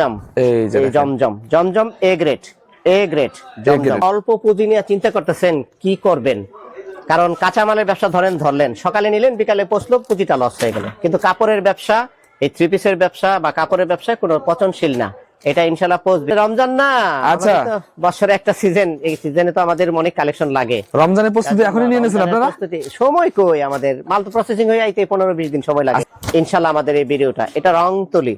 জমজম। এই Zamzam. Zamzam A grade A grade জমজম। অল্প পুঁজি নিয়ে চিন্তা করতেছেন কি করবেন? কারণ কাঁচামালের ব্যবসা ধরেন ধরলেন। সকালে নিলেন বিকালে পচলো পুঁজিটা লস হয়ে গেল। কিন্তু কাপড়ের ব্যবসা এই থ্রি পিসের ব্যবসা বা কাপড়ের ব্যবসা কোনো পচনশীল না। এটা ইনশাল্লাহ পচবে রমজান না আচ্ছা। বছরে একটা সিজন এই সিজনে তো আমাদের অনেক কালেকশন লাগে। রমজানের প্রস্তুতি এখনই নিয়ে নিয়েছেন আপনারা? প্রস্তুতি। সময় কই আমাদের? মাল তো প্রসেসিং হয়ে আইতে পনেরো বিশ দিন সময় লাগে। ইনশাল্লাহ আমাদের এই ভিডিওটা এটা রং তুলি।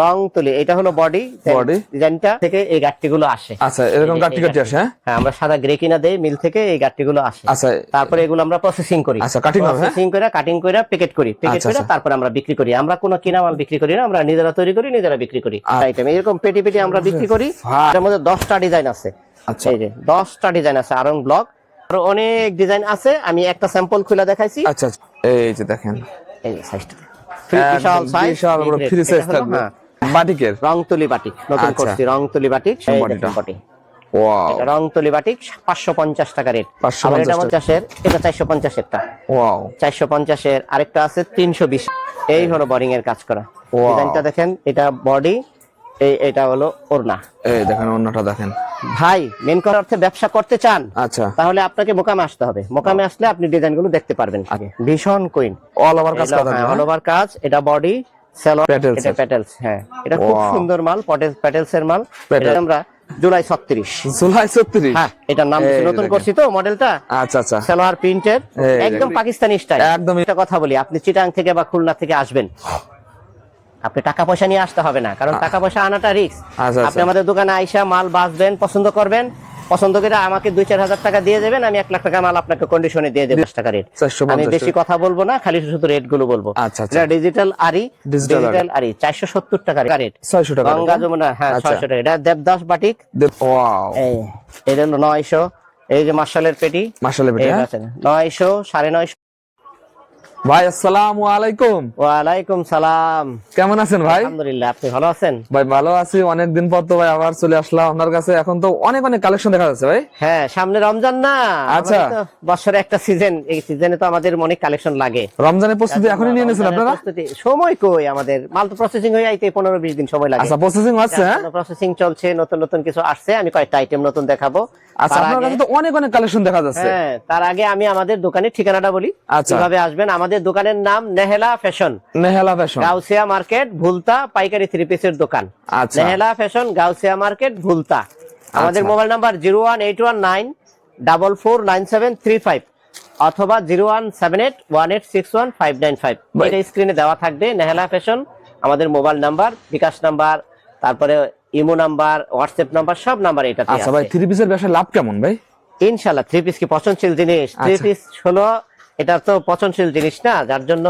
রং তুলি এটা হলো বডি বডি ডিজাইনটা থেকে এই গাঠটি গুলো আসে। আচ্ছা এরকম কাটি এই কাটি আসে হ্যাঁ? হ্যাঁ আমরা সাদা গ্রে কিনা দেই মিল থেকে এই গাঠটি গুলো আসে। আচ্ছা তারপরে এগুলো আমরা প্রসেসিং করি। আচ্ছা, cutting হবে, হ্যাঁ? প্রসেসিং করে কাটিং করে প্যাকেট করি প্যাকেট আচ্ছা, করে আচ্ছা। তারপরে আমরা বিক্রি করি। আমরা কোনো কিনা মাল বিক্রি করি না আমরা নিজেরা তৈরি করি নিজেরা বিক্রি করি। আচ্ছা। আইটেম এরকম পেটি পেটি আমরা বিক্রি করি। এর মধ্যে দশটা ডিজাইন আছে। আচ্ছা। এই যে দশটা ডিজাইন আছে আরং ব্লক আরও অনেক ডিজাইন আছে আমি একটা স্যাম্পল খুলে দেখাইছি। আচ্ছা আচ্ছা। এই যে দেখেন। এই সাইজটা বিশাল সাইজ বিশাল বড় ফ্রি সাইজ থাকবে। বাটিকের? রং তুলি বাটিক নতুন আচ্ছা। করছি রং তুলি বাটিক। বাটিক পাঁচশো পঞ্চাশ টাকা রেট। আবার এটা পঞ্চাশের এটা চারশো পঞ্চাশের টা চারশো পঞ্চাশের আরেকটা আছে তিনশো বিশ। এই হলো বোরিং এর কাজ করা। ডিজাইনটা দেখেন এটা বডি এই এটা হলো ওড়না। এই দেখেন দেখেন। ভাই মেন করার অর্থে ব্যবসা করতে চান আচ্ছা। তাহলে আপনাকে মোকামে আসতে হবে। মোকামে আসলে আপনি ডিজাইনগুলো দেখতে পারবেন ভীষণ কুইন অল ওভার কাজ অল ওভার কাজ এটা বডি এটা প্যাটেলস হ্যাঁ। এটা খুব সুন্দর মাল প্যাটেলস এর মাল। এটা আমরা জুলাই ছত্রিশ। জুলাই 36 হ্যাঁ এটার নাম এই দিছি, যে নতুন করছি তো মডেলটা আচ্ছা আচ্ছা। সালোয়ার প্রিন্টের একদম পাকিস্তানি স্টাইল একদম। একটা কথা বলি আপনি চিটাং থেকে বা খুলনা থেকে আসবেন আপনি টাকা পয়সা নিয়ে আসতে হবে না কারণ টাকা পয়সা আনাটা রিস্ক আচ্ছা, আপনি আচ্ছা। আমাদের দোকানে আইসা মাল বাঁচবেন পছন্দ করবেন পছন্দ করে আমাকে দুই চার হাজার টাকা দিয়ে দেবেন আমি এক লাখ টাকা মাল আপনাকে কন্ডিশনে দিয়ে দেবো টাকা রেট আমি বেশি কথা বলব না খালি শুধু রেটগুলো বলব। আচ্ছা। ডিজিটাল আরি ডিজিটাল আরি চারশো সত্তর টাকা রেট 600 টাকা গঙ্গা যমুনা হ্যাঁ আচ্ছা। ছয়শো টাকা। এটা দেবদাস বাটিক। এই এটা হলো নয়শো। এই যে মার্শালের পেটি। মার্শালের পেটি নয়শো সাড়ে নয়শো। ভাই আসসালামু আলাইকুম। ওয়ালাইকুম সালাম। কেমন আছেন ভাই? আলহামদুলিল্লাহ আপনি ভালো আছেন? ভাই ভালো আছি। অনেকদিন পর তো ভাই আবার চলে আসলাম আপনার কাছে। এখন তো অনেক অনেক কালেকশন দেখা যাচ্ছে ভাই। হ্যাঁ সামনে রমজান না? আচ্ছা। বছরে একটা সিজন এই সিজনে তো আমাদের অনেক কালেকশন লাগে। রমজানের প্রস্তুতি এখনই নিয়ে নিয়েছেন আপনারা? প্রস্তুতি। সময় কই আমাদের? মাল তো প্রসেসিং হয়ে আইতে পনেরো বিশ দিন সময় লাগে। আচ্ছা প্রসেসিং হচ্ছে হ্যাঁ? প্রসেসিং চলছে নতুন নতুন কিছু আসছে। আমি কয়েকটা আইটেম নতুন দেখাবো। আচ্ছা আপনার কাছে তো অনেক অনেক কালেকশন দেখা যাচ্ছে। হ্যাঁ তার আগে আমি আমাদের দোকানের ঠিকানাটা বলি। আচ্ছা। কীভাবে আসবেন? আমাদের দোকানের নাম Nehela fashion. Nehala fashion. Gausia market Bhulta পাইকারি থ্রি পিসের দোকান। আচ্ছা। Nehela fashion Gausia market Bhulta. আমাদের আচ্ছা। Mobile number zero one eight one nine double four nine seven three five অথবা zero one seven eight one eight six one five nine five এটা স্ক্রিনে দেওয়া থাকবে নেহেলা ফ্যাশন। আমাদের মোবাইল নাম্বার বিকাশ নাম্বার তারপরে imo number WhatsApp number সব number এটাতে আচ্ছা ভাই থ্রি পিসের ব্যবসা লাভ কেমন ভাই? ইনশাল্লাহ থ্রি পিস কি পচনশীল জিনিস। থ্রি আচ্ছা। পিস হলো এটা তো পচনশীল জিনিস না যার জন্য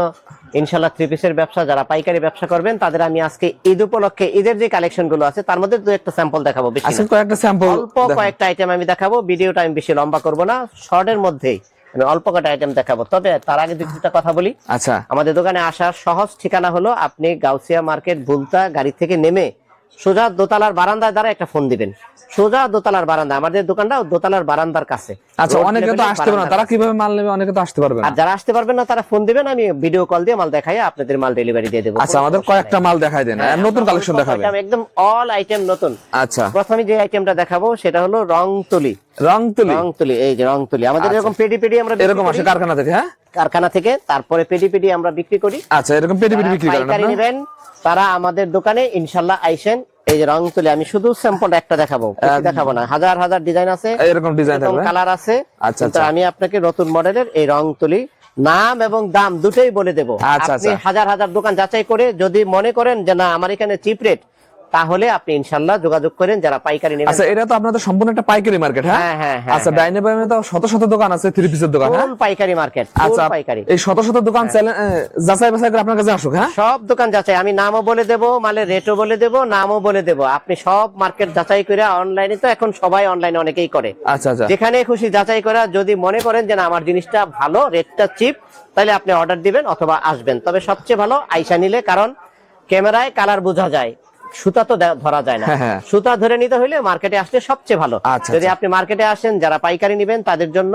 ইনশাল্লাহ থ্রি পিসের ব্যবসা যারা পাইকারি ব্যবসা করবেন তাদের আমি আজকে ঈদ উপলক্ষে ঈদের যে কালেকশনগুলো আছে তার মধ্যে দু একটা স্যাম্পল দেখাবো বেশি কয়েকটা স্যাম্পল অল্প কয়েকটা আইটেম আমি দেখাবো ভিডিওটা আমি বেশি লম্বা করব না শর্টের মধ্যেই আমি অল্প কয়েকটা আইটেম দেখাবো। তবে তার আগে দুটা কথা বলি আচ্ছা। আমাদের দোকানে আসার সহজ ঠিকানা হলো আপনি গাউসিয়া মার্কেট ভুলতা গাড়ি থেকে নেমে সোজা দোতলার বারান্দায় দ্বারা একটা ফোন দিবেন। সোজা দোতলার বারান্দা আমাদের দোকানটা দোতলার বারান্দার কাছে। আচ্ছা অনেকে তো আসতে না। তারা কীভাবে মাল নেবে? অনেকে তো আসতে পারবে না। আর যারা আসতে পারবে না তারা ফোন দিবেন আমি ভিডিও কল দিয়ে মাল দেখাই আপনাদের মাল ডেলিভারি দিয়ে দেব। আচ্ছা আমাদের কয়েকটা মাল দেখাই দেন। আর নতুন কালেকশন দেখাবেন। একদম- একদম অল আইটেম নতুন। আচ্ছা। প্রথমে যে আইটেমটা দেখাবো সেটা হলো রং তুলি রং তুলি রং তুলি এই যে রং তুলি আমাদের এরকম পেডি পেডি আমরা এরকম আসে কারখানা থেকে হ্যাঁ? কারখানা থেকে তারপরে পেডি পেডি আমরা বিক্রি করি। আচ্ছা এরকম পেটি যারা বিক্রি করেন নেবেন তারা আমাদের দোকানে ইনশাল্লাহ আইসেন। এই যে রং তুলি আমি শুধু স্যাম্পল একটা দেখাবো দেখাবো না। হাজার হাজার ডিজাইন আছে এরকম ডিজাইন থাকবে কালার আছে। আচ্ছা, আচ্ছা। আমি আপনাকে নতুন মডেলের এই রং তুলি নাম এবং দাম দুটোই বলে দেবো। আচ্ছা, আপনি আচ্ছা। হাজার হাজার দোকান যাচাই করে যদি মনে করেন যে না আমার এখানে চিপ রেট তাহলে আপনি ইনশাল্লাহ যোগাযোগ করেন যারা পাইকারি নেবেন। আচ্ছা এটা তো আপনাদের সম্পূর্ণ একটা পাইকারি মার্কেট হ্যাঁ? হ্যাঁ, হ্যাঁ, হ্যাঁ, আচ্ছা ডাইনে বামে তো শত শত দোকান আছে থ্রি পিসের দোকান হ্যাঁ? পাইকারি মার্কেট আচ্ছা পাইকারি। এই শত শত দোকান যাচাই বাছাই করে আপনার কাছে আসুক হ্যাঁ? সব দোকান যাচাই আমি নামও বলে দেব মালের রেটও বলে দেব নামও বলে দেব। আপনি সব মার্কেট যাচাই করে অনলাইনে তো এখন সবাই অনলাইনে অনেকেই করে। আচ্ছা আচ্ছা। যেখানে খুশি যাচাই করা যদি মনে করেন যে না আমার জিনিসটা ভালো রেটটা চিপ তাহলে আপনি অর্ডার দিবেন অথবা আসবেন। তবে সবচেয়ে ভালো আইসা নিলে কারণ ক্যামেরায় কালার বোঝা যায়। সুতা তো ধরা যায় না। হ্যাঁ, হ্যাঁ। সুতা ধরে নিতে হলে মার্কেটে আসলে সবচেয়ে ভালো। আচ্ছা, যদি আচ্ছা। আপনি মার্কেটে আসেন যারা পাইকারি নেবেন তাদের জন্য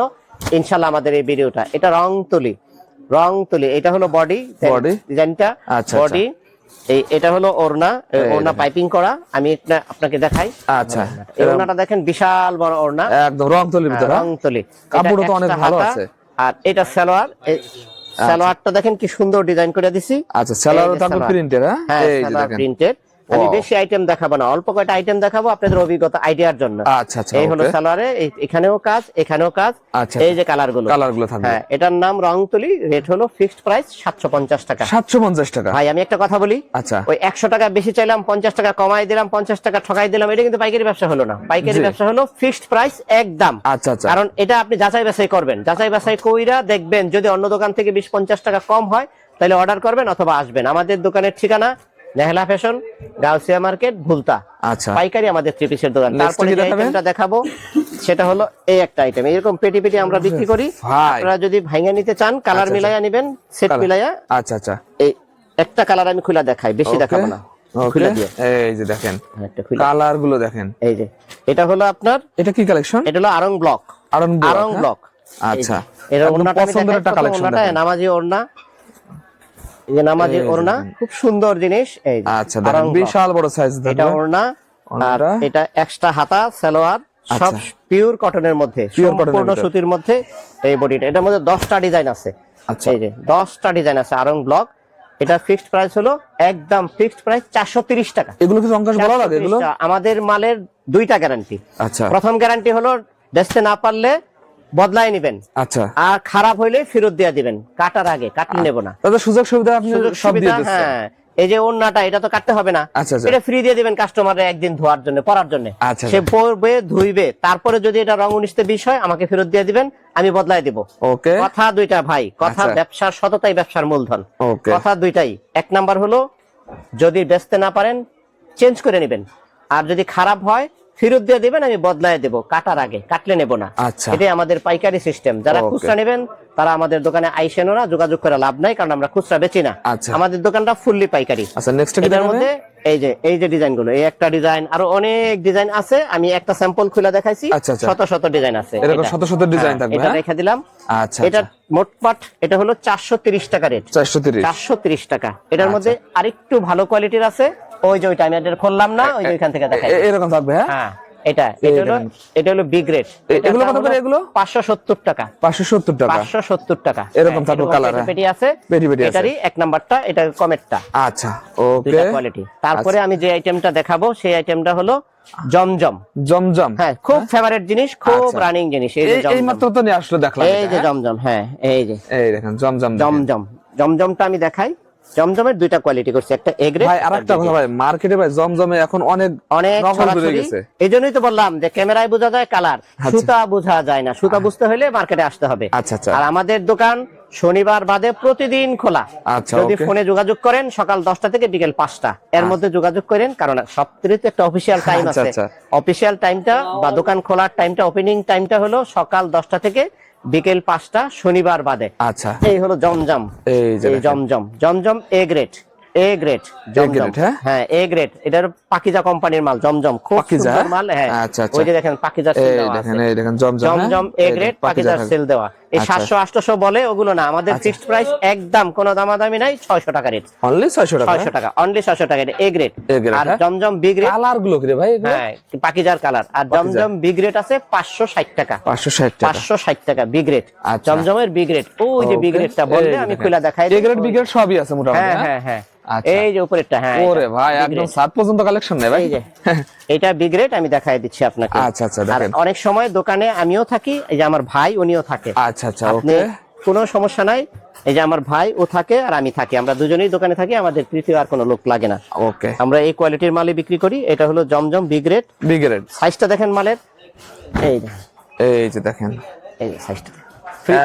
ইনশাল্লাহ আমাদের এই ভিডিওটা। এটা রং তুলি। রং তুলি। এটা হলো বডি ডিজাইনটা আচ্ছা, বডি এই এটা হলো ওড়না। ওড়না পাইপিং করা। আমি আপনাকে দেখাই। আচ্ছা। এই ওড়নাটা দেখেন বিশাল বড় ওড়না। একদম রং তুলির ভিতরে হ্যাঁ? রং তুলি। কাপড়ও তো অনেক ভালো আছে। আর এটা সালোয়ার। সালোয়ারটা দেখেন কি সুন্দর ডিজাইন করে দিছি। আচ্ছা যে থাকবে সালোয়ার। হ্যাঁ? হ্যাঁ এই দেখেন। প্রিন্টেড আমি বেশি আইটেম দেখাবো না অল্প কয়টা আইটেম দেখাবো আপনাদের অভিজ্ঞতা আইডিয়ার জন্য। আচ্ছা আচ্ছা এই হলো সালোয়ারে এখানেও কাজ এখানেও কাজ আচ্ছা এই যে কালারগুলো কালারগুলো থাকবে। হ্যাঁ এটার নাম রংতুলি রেট হলো ফিক্সড প্রাইস সাতশো পঞ্চাশ টাকা। সাতশো পঞ্চাশ টাকা। ভাই আমি একটা কথা বলি আচ্ছা। ওই একশো টাকা বেশি চাইলাম পঞ্চাশ টাকা কমাই দিলাম পঞ্চাশ টাকা ঠকাই দিলাম এটা কিন্তু পাইকারি ব্যবসা হলো না। পাইকারি ব্যবসা হলো ফিক্সড প্রাইস একদম আচ্ছা আচ্ছা। কারণ এটা আপনি যাচাই বাছাই করবেন। যাচাই বাছাই কইরা দেখবেন যদি অন্য দোকান থেকে বিশ পঞ্চাশ টাকা কম হয় তাহলে অর্ডার করবেন অথবা আসবেন। আমাদের দোকানের ঠিকানা নেহলা ফ্যাশন গাউসিয়া মার্কেট ভুলতা। আচ্ছা। পাইকারি আমাদের থ্রি পিসের দোকান। তারপরে যে আইটেমটা দেখাবো সেটা হলো এই একটা আইটেম এরকম পেটি পেটি আমরা বিক্রি করি। আপনারা যদি ভাঙে নিতে চান কালার আচ্ছা, মিলাইয়া নিবেন সেট। মিলাইয়া। আচ্ছা আচ্ছা। এই একটা কালার আমি খুলে দেখাই বেশি দেখাবো না। এই যে দেখেন হ্যাঁ, কালারগুলো দেখেন। এই যে এটা হলো আপনার এটা কি কালেকশন এটা হলো আরং ব্লক আরং আরং ব্লক আচ্ছা। এটা একদম পছন্দের একটা কালেকশন নামাজি ওড়না। যে নামাজি এই যে ওড়না খুব সুন্দর জিনিস এই আচ্ছা বিশাল বড় সাইজ এটা ওড়না আর এটা এক্সট্রা হাতা সালোয়ার সব আচ্ছা। পিওর কটনের মধ্যে সম্পূর্ণ সুতির মধ্যে এই বডিটা এটার মধ্যে দশটা ডিজাইন আছে। আচ্ছা। এই যে ডিজাইন আছে আরং ব্লক এটা ফিক্সড প্রাইস হলো একদম ফিক্সড প্রাইস চারশো তিরিশ টাকা। এগুলো কি অঙ্কাশ বলা লাগে এগুলো? আমাদের মালের দুইটা গ্যারান্টি আচ্ছা। প্রথম গ্যারান্টি হলো বেচতে না পারলে বদলাই নেবেন। আচ্ছা। আর খারাপ হইলে ফেরত দিয়ে দিবেন। কাটার আগে কাটলে নেব না। তাদের সুযোগ সুবিধা আপনি সব দিয়ে হ্যাঁ। এই যে ওন্নাটা এটা তো কাটতে হবে না। আচ্ছা আচ্ছা। এটা ফ্রি দিয়ে দিবেন কাস্টমারের একদিন ধোয়ার জন্য পরার জন্য। আচ্ছা, সে পরবে ধুইবে তারপরে যদি এটা রং উনিশতে বিষ হয় আমাকে ফেরত দিয়ে দিবেন আমি বদলাই দিব। ওকে। কথা দুইটা ভাই কথা। ব্যবসার সততাই ব্যবসার মূলধন। ওকে। কথা দুইটাই। এক নাম্বার হলো যদি বেচতে না পারেন চেঞ্জ করে নেবেন। আর যদি খারাপ হয় ফেরত দিয়ে দিবেন আমি বদলায় দেব কাটার আগে কাটলে নেব না। আচ্ছা। এটাই আমাদের পাইকারি সিস্টেম যারা খুচরা নেবেন তারা আমাদের দোকানে আইসেনও না যোগাযোগ করে লাভ নাই কারণ আমরা খুচরা বেচি না। আচ্ছা। আমাদের দোকানটা ফুললি পাইকারি। আচ্ছা এটার মধ্যে এই যে এই যে ডিজাইনগুলো এই একটা ডিজাইন আরও অনেক ডিজাইন আছে আমি একটা স্যাম্পল খুলে দেখাইছি। শত শত ডিজাইন আছে এরকম শত শত ডিজাইন হ্যাঁ, থাকবে এটা হ্যাঁ? রেখে দিলাম। আচ্ছা এটা মোটমাট এটা হলো চারশো তিরিশ টাকা রেট চারশো তিরিশ। চারশো তিরিশ টাকা। এটার। মধ্যে আরেকটু ভালো কোয়ালিটির আছে ওই যে ওইটা আমি এটা খুললাম না ওই যে ওইখান থেকে দেখাই। এরকম থাকবে হ্যাঁ? হ্যাঁ এটা এটা হলো এটা হলো বিগ রেট এগুলো কত করে এগুলো? পাঁচশো সত্তর টাকা। পাঁচশো সত্তর টাকা। পাঁচশো সত্তর টাকা। এরকম হ্যাঁ, থাকবে পেটি হ্যাঁ। পেটি আছে। পেটি পেটি আছে। এটারই এক নাম্বারটা এটা কমেরটা আচ্ছা ওকে দুইটা কোয়ালিটি তারপরে আমি যে আইটেমটা দেখাবো সেই আইটেমটা হলো জমজম। জমজম। হ্যাঁ খুব ফেভারিট জিনিস খুব আচ্ছা। রানিং জিনিস। এই যে এই মাত্র তো নিয়ে আসলে দেখলাম এই যে? জমজম হ্যাঁ এই যে। এই দেখেন জমজম জমজম। জমজমটা আমি দেখাই। জমজমের দুইটা কোয়ালিটি করছে একটা এগ্রে ভাই আরেকটা কথা ভাই মার্কেটে ভাই জমজমে এখন অনেক অনেক ছড়াছড়ি গেছে। এই জন্যই তো বললাম যে ক্যামেরায় বোঝা যায় কালার সুতা বোঝা যায় না সুতা বুঝতে হলে মার্কেটে আসতে হবে। আচ্ছা আচ্ছা। আর আমাদের দোকান শনিবার বাদে প্রতিদিন খোলা। আচ্ছা যদি ফোনে যোগাযোগ করেন সকাল দশটা থেকে বিকেল পাঁচটা। এর মধ্যে যোগাযোগ করেন কারণ সপ্তাহে তো একটা অফিসিয়াল টাইম আচ্ছা, আছে। আচ্ছা। অফিসিয়াল টাইমটা বা দোকান খোলার টাইমটা ওপেনিং টাইমটা হলো সকাল দশটা থেকে বিকেল পাঁচটা শনিবার বাদে। আচ্ছা। এই হলো জমজম। এই। Zamzam. Zamzam A grade A grade Zamzam. হ্যাঁ? হ্যাঁ এ গ্রেড এটার পাকিজা কোম্পানির মাল জমজম। খুব পাকিজা, সুন্দর মাল হ্যাঁ। আচ্ছা, আচ্ছা। ওই যে দেখেন পাকিজা সেল দেওয়া দেখেন এই দেখেন জমজম হ্যাঁ? Zamzam A grade Pakiza sale দেওয়া। এই আচ্ছা। সাতশো আটশো বলে ওগুলো না। আমাদের ফিক্সড প্রাইস একদম কোনো দামাদামি নাই ছয়শো টাকা রেট অনলি ছয়শো টাকা ছয়শো টাকা অনলি ছয়শো টাকা এ গ্রেড আর হ্যাঁ? জমজম বি গ্রেড কালারগুলো কি ভাই হ্যাঁ পাকিজার কালার আর জমজম বি গ্রেড আছে পাঁচশো ষাট টাকা। পাঁচশো ষাট টাকা। পাঁচশো ষাট টাকা বি গ্রেড আচ্ছা। জমজমের বি গ্রেড ওই যে বি গ্রেডটা বললে আমি খুলে দেখাই এ গ্রেড বি গ্রেড সবই আছে মোটামুটি হ্যাঁ হ্যাঁ? হ্যাঁ হ্যাঁ। আচ্ছা। এই যে উপরেরটা হ্যাঁ ওরে ভাই একদম সাত পর্যন্ত কালেকশন নেই ভাই। এই যে এটা বি গ্রেড আমি দেখাই দিচ্ছি আপনাকে। আচ্ছা আচ্ছা দেখেন। অনেক সময় দোকানে আমিও থাকি এই যে আমার ভাই উনিও থাকে। আচ্ছা আচ্ছা আপনি ওকে কোনো সমস্যা নাই। এই যে আমার ভাই ও থাকে আর আমি থাকি। আমরা দুজনেই দোকানে থাকি আমাদের তৃতীয় আর কোনো লোক লাগে না। ওকে আমরা এই কোয়ালিটির মালই বিক্রি করি। এটা হলো Zamzam B grade B grade সাইজটা দেখেন মালের। এই এই যে দেখেন। এই যে সাইজটা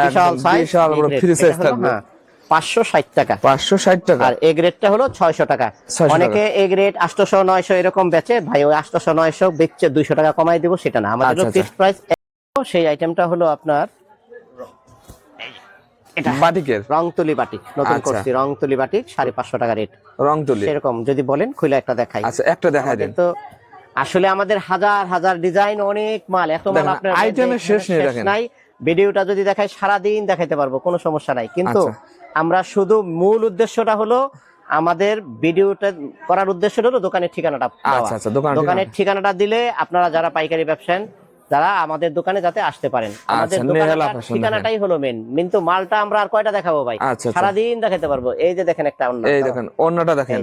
বিশাল সাইজ বিশাল বড় free size থাকবে। পাঁচশো ষাট টাকা। পাঁচশো ষাট টাকা। আর এ গ্রেডটা হলো ছয়শো টাকা। অনেকে এ গ্রেড আটশোশো নয়শো এরকম বেচে ভাই ওই আটশোশো নয়শো বেচছে দুইশো টাকা কমাই দিব সেটা না। আমাদের আচ্ছা, আচ্ছা। ফিক্সড প্রাইস সেই আইটেমটা হলো আপনার এটা। বাটিকের? রংতুলি বাটিক নতুন আচ্ছা। করছি রংতুলি বাটিক সাড়ে পাঁচশো টাকা রেট। রং তুলি সেরকম যদি বলেন খুলে একটা দেখাই। আচ্ছা একটা দেখাই দেন। তো আসলে আমাদের হাজার হাজার ডিজাইন অনেক মাল। এত মাল আপনার আইটেমের শেষ নেই দেখেন। নাই। ভিডিওটা যদি দেখাই সারা দিন দেখাইতে পারব কোনো সমস্যা নাই। কিন্তু আচ্ছা। আমরা শুধু মূল উদ্দেশ্যটা হলো আমাদের ভিডিওটা করার উদ্দেশ্য হলো দোকানের ঠিকানাটা। আচ্ছা দোকান দোকানের ঠিকানাটা দিলে আপনারা যারা পাইকারি ব্যবসায়ী যারা আমাদের দোকানে যাতে আসতে পারেন। আমাদের আচ্ছা, সন্ধানে। ঠিকানাটাই হলো মেন কিন্তু মালটা আমরা আর কয়টা দেখাবো ভাই? আচ্ছা, আচ্ছা। সারাদিন দেখাতে পারব। এই যে দেখেন একটা অন্য এই দেখেন অন্যটা দেখেন।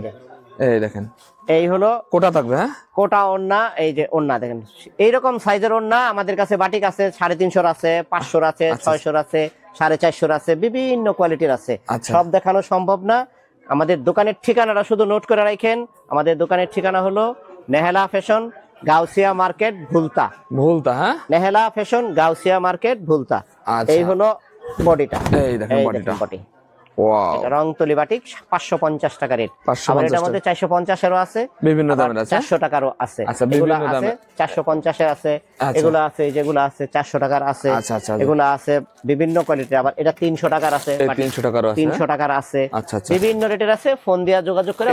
এই দেখেন। এই হলো কোটা থাকবে হ্যাঁ? কোটা ওন্না এই যে ওন্না দেখেন। এইরকম সাইজের ওন্না আমাদের কাছে বাটিক আছে সাড়ে তিনশোর আছে পাঁচশোর আছে ছয়শোর আছে সাড়ে চারশোর আছে বিভিন্ন কোয়ালিটির আছে। সব দেখানো সম্ভব না। আমাদের দোকানের ঠিকানাটা শুধু নোট করে রাখেন। আমাদের দোকানের ঠিকানা হলো নেহেলা ফ্যাশন গাউসিয়া মার্কেট ভুলতা। ভুলতা হ্যাঁ? Nehela fashion Gausia market Bhulta. আচ্ছা। এই হলো বডিটা। এই দেখেন বডিটা। বডি। বাটিক পাঁচশো পঞ্চাশ টাকা রেট। আবার এটার মধ্যে চারশো পঞ্চাশেরও আছে। বিভিন্ন দামের আছে? চারশো টাকারও আছে। আচ্ছা, আছে চারশো পঞ্চাশের আছে। আচ্ছা। এগুলো আছে যেগুলো আছে চারশো টাকার আছে। আচ্ছা, আচ্ছা। এগুলো আছে বিভিন্ন কোয়ালিটির আবার এটা তিনশো টাকার আছে তিনশো টাকারও তিনশো টাকার আছে। আচ্ছা আচ্ছা। বিভিন্ন রেটের আছে। ফোন দিয়ে যোগাযোগ করে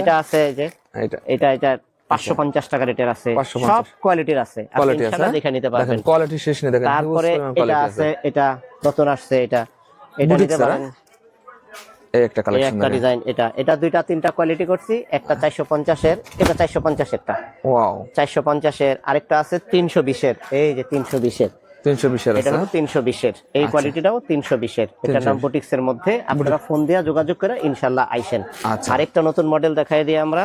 এটা আছে যে। এটা। এটা এটা পাঁচশো পঞ্চাশ টাকা রেটের আছে। সব কোয়ালিটির আছে। কোয়ালিটি আছে দেখে নিতে পারবেন। কোয়ালিটি শেষ নেই দেখেন তারপরে এটা আছে এটা নতুন আসছে এটা। এটা নিতে পারেন। এই একটা কালেকশন একটা ডিজাইন এটা। এটা দুইটা তিনটা কোয়ালিটি করছি একটা এটা ওয়াও আরেকটা আছে বিশের। এই যে এটা আছে এই কোয়ালিটিটাও নাম বুটিক্স এর মধ্যে আপনারা ফোন দিয়ে যোগাযোগ করে ইনশাল্লাহ আইসেন। আচ্ছা। আরেকটা নতুন মডেল দেখাই দিই আমরা।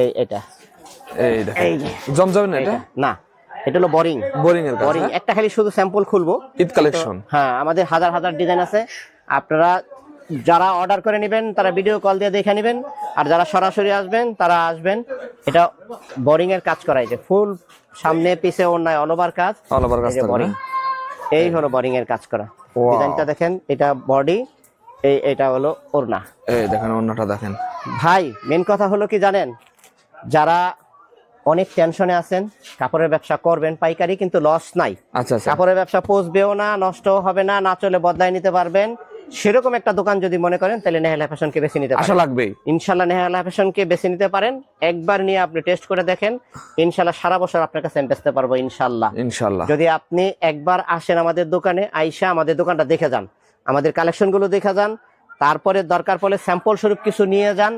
এই এটা। এই জমজমের না এটা? না এটা হলো বোরিং বোরিং এর বোরিং হ্যাঁ? একটা খালি শুধু স্যাম্পল খুলবো। ঈদ কালেকশন হ্যাঁ আমাদের হাজার হাজার ডিজাইন আছে। আপনারা যারা অর্ডার করে নেবেন তারা ভিডিও কল দিয়ে দেখে নেবেন। আর যারা সরাসরি আসবেন তারা আসবেন। এটা বোরিং এর কাজ করাই যে। ফুল সামনে পিছে অন্যায় অল ওভার কাজ। অল ওভার কাজ বোরিং এই হলো বোরিং এর কাজ করা। ডিজাইনটা দেখেন এটা বডি এই এটা হলো ওড়না। এই দেখেন অন্যটা দেখেন। ভাই মেন কথা হলো কি জানেন? যারা অনেক টেনশনে আছেন কাপড়ের ব্যবসা করবেন পাইকারি কিন্তু লস নাই। আচ্ছা আচ্ছা। কাপড়ের ব্যবসা পচবেও না নষ্টও হবে না না চলে বদলায় নিতে পারবেন। সেরকম একটা দোকান যদি মনে করেন তাহলে নেহালা ফ্যাশনকে বেছে নিতে আশা লাগবেই ইনশাল্লাহ নেহালা ফ্যাশনকে বেছে নিতে পারেন। একবার নিয়ে আপনি টেস্ট করে দেখেন। ইনশাল্লাহ সারা বছর আপনার কাছে আমি বেচতে পারব ইনশাল্লাহ। ইনশাল্লাহ। যদি আপনি একবার আসেন আমাদের দোকানে আইসা আমাদের দোকানটা দেখে যান। আমাদের কালেকশনগুলো দেখে যান। তারপরে দরকার পড়লে স্যাম্পল স্বরূপ কিছু নিয়ে যান।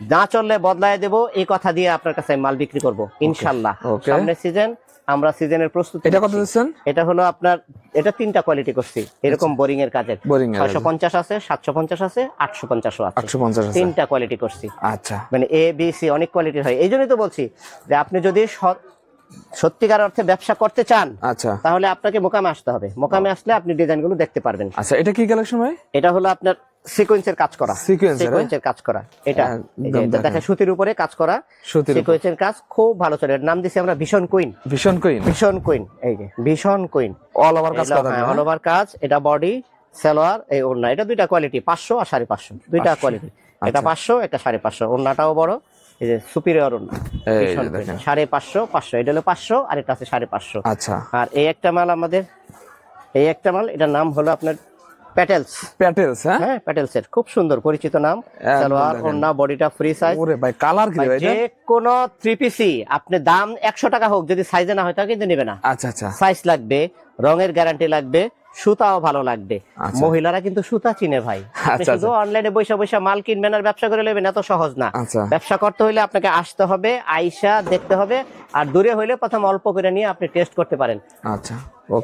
না চললে বদলায় দেবো এই কথা দিয়ে আপনার কাছে মাল বিক্রি করব ইনশাল্লাহ. সামনের সিজন আমরা সিজনের প্রস্তুতি এটা কত দিচ্ছেন? এটা হলো আপনার এটা তিনটা কোয়ালিটি করছি এরকম বোরিং এর কাজের। বোরিং এর ছয়শো পঞ্চাশ আছে সাতশো পঞ্চাশ আছে আটশো পঞ্চাশও আছে। আটশো পঞ্চাশ আছে। তিনটা কোয়ালিটি করছি। আচ্ছা। মানে এ বি সি অনেক কোয়ালিটির হয়। এই জন্যই তো বলছি যে আপনি যদি সত্যিকার অর্থে ব্যবসা করতে চান আচ্ছা। তাহলে আপনাকে মোকামে আসতে হবে। মোকামে আসলে আপনি ডিজাইনগুলো দেখতে পারবেন। আচ্ছা এটা কি কালেকশন ভাই? এটা হলো আপনার সিকোয়েন্সের কাজ করা। সিকোয়েন্সের কাজ করা। এটা একদম এই যে এটা দেখেন। দেখেন সুতির উপরে কাজ করা। সিকোয়েন্সের কাজ খুব ভালো চলে। নাম দিছি আমরা ভীষণ কুইন ভীষণ কুইন ভীষণ কুইন এই যে ভীষণ কুইন অল ওভার কাজ অল ওভার কাজ। এটা বডি সালোয়ার এই ওড়না। এটা দুইটা কোয়ালিটি পাঁচশো আর সাড়ে পাঁচশো। দুইটা কোয়ালিটি এটা আচ্ছা। পাঁচশো এটা সাড়ে পাঁচশো। ওড়নাটাও বড়। এই যে সুপিরিয়র ওড়না। সাড়ে পাঁচশো পাঁচশো। এটা হলো পাঁচশো আর এটা আছে সাড়ে পাঁচশো। আচ্ছা। আর এই একটা মাল আমাদের এই একটা মাল এটার নাম হলো আপনার প্যাটেলস প্যাটেলস হ্যাঁ? প্যাটেলস এর। খুব সুন্দর পরিচিত নাম। সালোয়ার। ওড়না বডিটা ফ্রি সাইজ ওরে ভাই কালার কি ভাই যে কোনো থ্রি পিসি আপনি দাম একশো টাকা হোক যদি সাইজে না হয় তা কিন্তু নেবে না। আচ্ছা আচ্ছা। সাইজ লাগবে রঙের গ্যারান্টি লাগবে সুতাও ভালো লাগবে। আচ্ছা। মহিলারা কিন্তু সুতা চিনে ভাই। আচ্ছা, শুধু অনলাইনে বৈশা বৈশা মাল কিনবেন আর ব্যবসা করে নেবেন এত সহজ না। আচ্ছা। ব্যবসা করতে হইলে আপনাকে আসতে হবে আইসা দেখতে হবে আর দূরে হইলে প্রথম অল্প করে নিয়ে আপনি টেস্ট করতে পারেন। আচ্ছা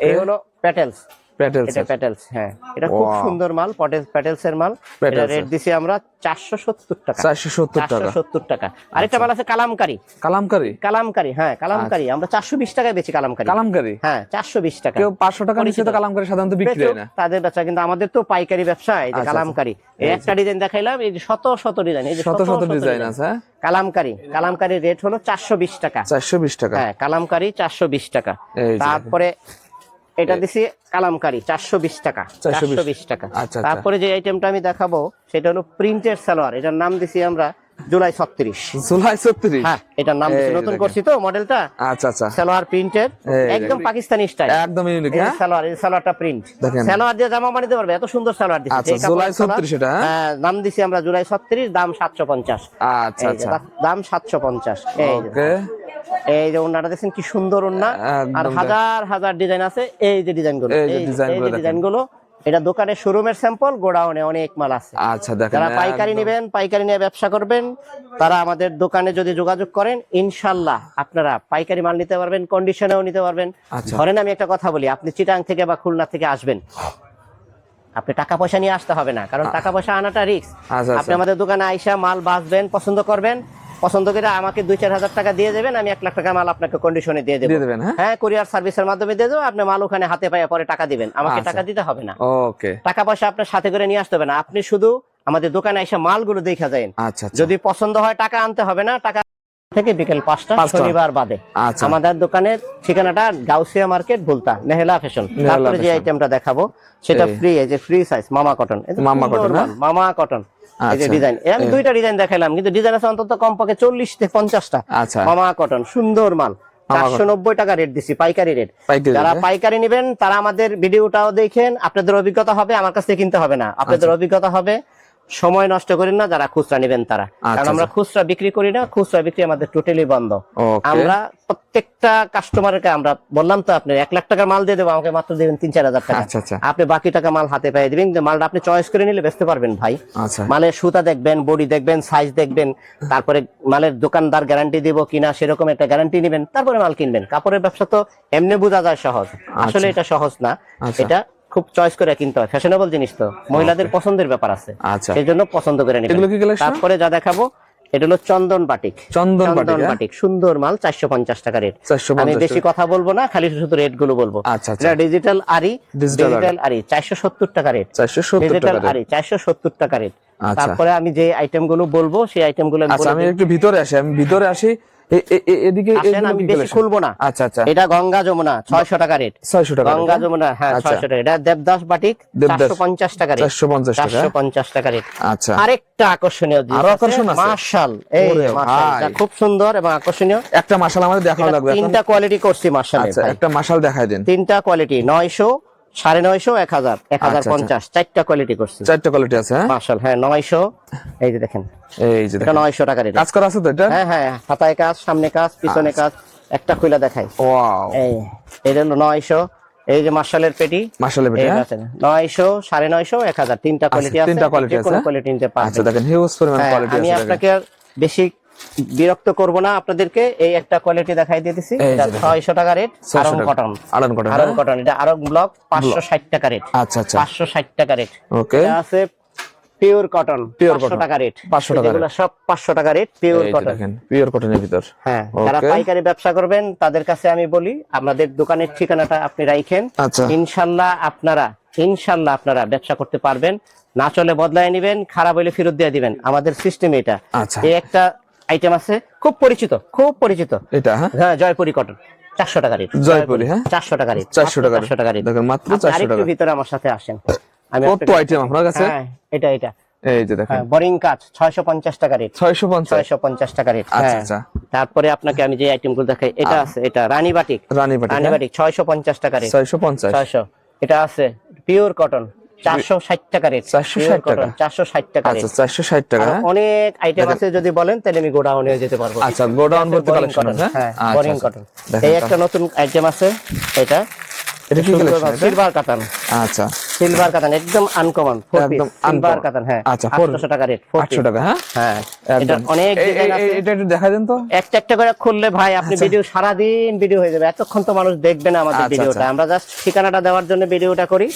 এই হলো প্যাটেলস প্যাটেলস এটা প্যাটেলস হ্যাঁ। এটা খুব সুন্দর মাল প্যাটেলস এর মাল। এটা রেট। দিছি আমরা চারশো সত্তর টাকা। চারশো সত্তর চারশো টাকা। সত্তর টাকা আরেকটা মাল আছে কালামকারি। কালামকারি? কালামকারি হ্যাঁ কালামকারি। আমরা চারশো বিশ টাকায় বেচি কালামকারি। কালামকারি? হ্যাঁ চারশো বিশ টাকা। কেউ পাঁচশো টাকা নিচে তো কালামকারি সাধারণত বিক্রি হয় না। তাদের ব্যবসা কিন্তু আমাদের তো পাইকারি ব্যবসা এই যে আচ্ছা, কালামকারি। একটা ডিজাইন দেখাইলাম এই যে শত শত ডিজাইন এই যে শত শত ডিজাইন আছে হ্যাঁ? কালামকারি। কালামকারি রেট হলো চারশো বিশ টাকা। চারশো বিশ টাকা। হ্যাঁ কালামকারি চারশো বিশ টাকা। তারপরে এটা দিছি কালামকারি চারশো বিশ টাকা চারশো বিশ টাকা। আচ্ছা, আচ্ছা। তারপরে যে আইটেমটা আমি দেখাবো সেটা হলো প্রিন্টের সালোয়ার এটার নাম দিছি আমরা জুলাই ছত্রিশ। জুলাই ছত্রিশ? হ্যাঁ এটার নাম নতুন করছি তো মডেলটা আচ্ছা আচ্ছা। সালোয়ার প্রিন্টের একদম পাকিস্তানি স্টাইল একদম ইউনিক হ্যাঁ? সালোয়ার এই সালোয়ারটা প্রিন্ট সালোয়ার দিয়ে জামা বানাতে পারবে এত সুন্দর সালোয়ার দিচ্ছে আচ্ছা, জুলাই। 36 এটা, হ্যাঁ? হ্যাঁ দাম দিছি আমরা জুলাই ছত্রিশ দাম সাতশো পঞ্চাশ। আচ্ছা আচ্ছা। দাম সাতশো পঞ্চাশ। ওকে এই যে ওনাটা দেখছেন কি সুন্দর ওন্না। আর হাজার হাজার ডিজাইন আছে। এই যে ডিজাইনগুলো এই যে design ডিজাইনগুলো এটা দোকানের শোরুমের স্যাম্পল গোডাউনে অনেক মাল আছে। আচ্ছা দেখেন যারা পাইকারি নেবেন পাইকারি নিয়ে ব্যবসা করবেন তারা আমাদের দোকানে যদি যোগাযোগ করেন ইনশাল্লাহ আপনারা পাইকারি মাল নিতে পারবেন কন্ডিশনেও নিতে পারবেন। আচ্ছা। ধরেন আমি একটা কথা বলি আপনি চিটাং থেকে বা খুলনা থেকে আসবেন। আপনি টাকা পয়সা নিয়ে আসতে হবে না কারণ টাকা পয়সা আনাটা রিস্ক আচ্ছা, আপনি আচ্ছা। আমাদের দোকানে আইসা মাল বাঁচবেন পছন্দ করবেন পছন্দ করে আমাকে দুই চার হাজার টাকা দিয়ে দেবেন আমি এক লাখ টাকা মাল আপনাকে কন্ডিশনে দিয়ে দেবো। দেবেন হ্যাঁ? হ্যাঁ কুরিয়ার সার্ভিসের মাধ্যমে দিয়ে দেবো আপনি মাল ওখানে হাতে পায়ে পরে টাকা দিবেন। আমাকে আচ্ছা। টাকা দিতে হবে না। ওকে। টাকা পয়সা আপনার সাথে করে নিয়ে আসতে হবে না। আপনি শুধু আমাদের দোকানে এসে মালগুলো দেখা যায় আচ্ছা আচ্ছা। যদি পছন্দ হয় টাকা আনতে হবে না টাকা থেকে বিকেল পাঁচটা। শনিবার বাদে। আচ্ছা। আমাদের দোকানের ঠিকানাটা গাউসিয়া মার্কেট ভুলতা মেহেলা ফ্যাশন। তারপরে যে আইটেমটা দেখাবো সেটা ফ্রি এই যে ফ্রি সাইজ মামা কটন মামা হ্যাঁ? মামা কটন এই যে আচ্ছা। ডিজাইন আমি দুইটা ডিজাইন দেখাইলাম কিন্তু ডিজাইন আছে অন্তত কমপক্ষে চল্লিশ থেকে পঞ্চাশটা। আচ্ছা। মামা কটন সুন্দর মাল। চারশো নব্বই টাকা রেট দিছি পাইকারি রেট যারা পাইকারি নেবেন তারা আমাদের ভিডিওটাও দেখেন আপনাদের অভিজ্ঞতা হবে আমার কাছ থেকে কিনতে হবে না। আপনাদের আচ্ছা। অভিজ্ঞতা হবে সময় নষ্ট করেন না যারা খুচরা নেবেন তারা। কারণ আচ্ছা, আমরা খুচরা বিক্রি করি না খুচরা বিক্রি আমাদের টোটালি বন্ধ। আমরা প্রত্যেকটা কাস্টমারকে আমরা বললাম তো আপনি এক লাখ টাকার মাল দিয়ে দেবো আমাকে মাত্র দেবেন তিন চার হাজার টাকা। আচ্ছা আচ্ছা। আপনি বাকি টাকা মাল হাতে পেয়ে দিবেন মালটা আপনি চয়েস করে নিলে বেচতে পারবেন ভাই। আচ্ছা। মালের সুতা দেখবেন বডি দেখবেন সাইজ দেখবেন তারপরে মালের দোকানদার গ্যারান্টি দিব কিনা সেরকম একটা গ্যারান্টি নেবেন তারপরে মাল কিনবেন। কাপড়ের ব্যবসা তো এমনি বোঝা যায় সহজ। আসলে এটা সহজ না। আচ্ছা। এটা খুব চয়েস করে কিনতে হয়। ফ্যাশনেবল জিনিস তো। মহিলাদের পছন্দের ব্যাপার আছে। আচ্ছা। সেই জন্য পছন্দ করে নেবেন। তারপরে যা দেখাবো এটা হলো চন্দন বাটিক। চন্দন চন্দন বাটিক সুন্দর মাল চারশো পঞ্চাশ টাকা রেট আমি বেশি কথা বলব না খালি শুধু রেটগুলো বলব। ডিজিটাল আরি ডিজিটাল আরি চারশো সত্তর টাকা রেট ডিজিটাল আরি চারশো সত্তর টাকা রেট আচ্ছা। তারপরে আমি যে আইটেমগুলো বলব সেই আইটেমগুলো আমি আচ্ছা। একটু ভিতরে আসি আমি ভিতরে আসি। এদিকে আমি বেশি খুলবো না। আচ্ছা আচ্ছা। এটা গঙ্গা যমুনা ছয়শো টাকা রেট ছয়শো টাকা গঙ্গা যমুনা হ্যাঁ আচ্ছা। ছয়শো টাকা এটা দেবদাস বাটিক দেবদাস। চারশো পঞ্চাশ টাকা। রেট টাকা টাকা রেট আচ্ছা। আরেকটা আকর্ষণীয় জিনিস আরও আকর্ষণ আছে? মার্শাল। এই খুব সুন্দর এবং আকর্ষণীয়। একটা মাসাল আমাদের দেখানো লাগবে তিনটা কোয়ালিটি করছি মার্শাল আচ্ছা একটা মাসাল দেখাই দিন। তিনটা কোয়ালিটি নয়শো সাড়ে নয়শো এক হাজার এক হাজার আচ্ছা, পঞ্চাশ চারটা কোয়ালিটি করছি। চারটা কোয়ালিটি আছে হ্যাঁ? মার্শাল হ্যাঁ নয়শো এই যে দেখেন। এই যে এটা নয়শো টাকা রেট কাজ করা আছে তো এটা? হ্যাঁ হ্যাঁ হাতায় কাজ সামনে কাজ পিছনে আচ্ছা। কাজ একটা খুলে দেখাই। ওয়াও। এই এটা হলো নয়শো এই যে মার্শালের পেটি। এই বেটা আছে নয়শো সাড়ে নয়শো এক হাজার তিনটা কোয়ালিটি আছে তিনটা কোনো আছে? কোয়ালিটি নিতে আচ্ছা দেখেন হিউজ পরিমাণ হ্যাঁ, কোয়ালিটি আছে দেখেন। আপনাকে বেশি বিরক্ত করব না আপনাদেরকে এই একটা কোয়ালিটি দেখাই দেখেন। ছয়শো টাকা রেট 600 আরং কটন আড়ান কটন আরং কটন এটা আরং ব্লক পাঁচশো ষাট টাকা রেট আচ্ছা আচ্ছা। পাঁচশো ষাট টাকা রেট ওকে এটা আছে পিওর কটন পাঁচশো cotton। টাকা রেট 500 টাকা এগুলো সব পাঁচশো টাকা রেট পিওর কটন পিওর কটনের ভিতর। হ্যাঁ যারা পাইকারি ব্যবসা করবেন তাদের কাছে আমি বলি আমাদের দোকানের ঠিকানাটা আপনি রাখেন আচ্ছা। ইনশাল্লাহ আপনারা ইনশাল্লাহ আপনারা ব্যবসা করতে পারবেন। না চলে বদলায় নেবেন খারাপ হলে ফেরত দিয়ে দিবেন। আমাদের সিস্টেম এটা। আচ্ছা। এই একটা আইটেম আছে। খুব পরিচিত খুব পরিচিত। এটা হ্যাঁ? হ্যাঁ জয়পুরি কটন চারশো টাকা রেট জয়পুরি, হ্যাঁ? চারশো টাকা রেট 400 টাকা চারশো টাকা রেট দেখেন মাত্র আপনি 400 আরেকটু টাকা। ভিতরে আমার সাথে আসেন। আমি কত আইটেম আপনার কাছে? হ্যাঁ এটা এটা। এই যে দেখেন। হ্যাঁ বোরিং কাজ ছয়শো পঞ্চাশ টাকা রেট ছয়শো পঞ্চাশ। ছয়শো পঞ্চাশ টাকা রেট আচ্ছা হ্যাঁ। আচ্ছা। তারপরে আপনাকে আমি যে আইটেমগুলো দেখাই এটা আছে এটা রানী বাটিক। রানী বাটি রানী বাটিক ছয়শো পঞ্চাশ টাকা রেট ছয়শো পঞ্চাশ। ছয়শো। এটা আছে পিওর কটন চারশো ষাট টাকা রেট 460 টাকা? চারশো ষাট টাকা আচ্ছা চারশো ষাট টাকা? হ্যাঁ? অনেক আইটেম আছে যদি বলেন তাহলে আমি গোডাউনে যেতে পারব। আচ্ছা গোডাউন বলতে কালেকশন কটন হ্যাঁ? আচ্ছা, বোরিং আচ্ছা। কটন এই একটা নতুন আইটেম আছে এটা। এটা কি কালেকশন সিলভার কাতান আচ্ছা। সিলভার কাতান একদম আনকমন একদম সিলভার কাতান হ্যাঁ। আচ্ছা, four- আটশো টাকা রেট ফোর আটশো টাকা হ্যাঁ? হ্যাঁ এটা অনেক ডিজাইন আছে। এটা একটু দেখা দেন তো। একটা একটা করে খুললে ভাই আপনি আচ্ছা। ভিডিও সারাদিন ভিডিও হয়ে যাবে। এতক্ষণ তো মানুষ দেখবে না আমাদের আচ্ছা, ভিডিওটা আচ্ছা। আমরা জাস্ট ঠিকানাটা দেওয়ার জন্য ভিডিওটা করি।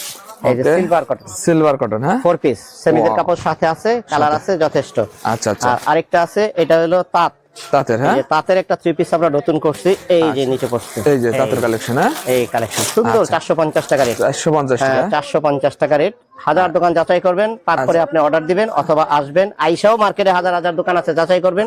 এই যে সিলভার কটন সিলভার কটন হ্যাঁ? ফোর পিস সেমিদের কাপড় সাথে আছে কালার আছে যথেষ্ট। আচ্ছা আচ্ছা। আর আরেকটা আছে এটা হলো তাঁত। তাঁতের হ্যাঁ? তাঁতের একটা থ্রি পিস আমরা নতুন করছি। এই যে নিচে পড়ছে এই যে তাঁতের কালেকশন হ্যাঁ? এই কালেকশন। সুন্দর আচ্ছা। চারশো পঞ্চাশ টাকা রেট চারশো পঞ্চাশ হ্যাঁ টাকা। চারশো পঞ্চাশ টাকা রেট হাজার দোকান যাচাই করবেন তারপরে আচ্ছা। আপনি অর্ডার দিবেন অথবা আসবেন। আইসাও মার্কেটে হাজার হাজার দোকান আছে যাচাই করবেন।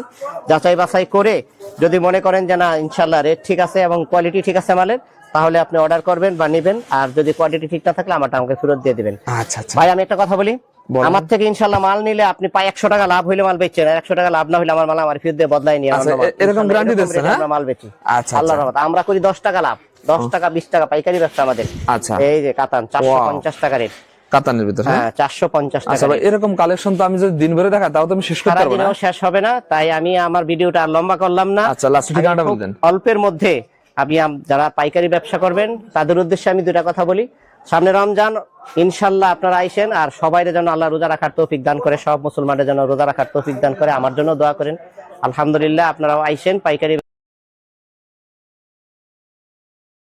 যাচাই বাছাই করে যদি মনে করেন যে না ইনশাল্লাহ রেট ঠিক আছে এবং কোয়ালিটি ঠিক আছে মালের তাহলে আপনি অর্ডার করবেন বা নেবেন। আর যদি কোয়ালিটি ঠিক না থাকলে আমারটা আমাকে ফেরত দিয়ে দিবেন। আচ্ছা আচ্ছা। ভাই আমি একটা কথা বলি। আমার থেকে ইনশাল্লাহ মাল নিলে আপনি পাই একশো টাকা লাভ হইলে মাল বেচছেন একশো টাকা লাভ না হইলে আমার মাল আমার ফেরত দিয়ে বদলাই নিয়ে আচ্ছা। এরকম এরকম দিচ্ছেন, হ্যাঁ? আমরা মাল বেচি। আচ্ছা আল্লাহর আচ্ছা রহমতে। আমরা করি দশ টাকা লাভ দশ টাকা বিশ টাকা পাইকারি ব্যবসা আমাদের। আচ্ছা। এই যে কাতান চারশো. পঞ্চাশ টাকা রেট। কাতানের ভিতর হ্যাঁ? হ্যাঁ চারশো পঞ্চাশ টাকা আচ্ছা এরকম কালেকশন তো আমি যদি দিন ভরে দেখা তাও তো আমি শেষ করতে পারব না। শেষ হবে না তাই আমি আমার ভিডিওটা লম্বা করলাম না। আচ্ছা লাস্ট ঠিকানাটা খুব বলতেন অল্পের মধ্যে আম- যারা পাইকারি ব্যবসা করবেন তাদের উদ্দেশ্যে আমি দুটা কথা বলি। সামনে রমজান ইনশাল্লাহ আপনারা আইসেন আর সবাই যেন আল্লাহ রোজা রাখার তৌফিক দান করে, সব মুসলমানের যেন রোজা রাখার তৌফিক দান করে। আমার জন্য দোয়া করেন। আলহামদুলিল্লাহ, আপনারাও আইসেন পাইকারি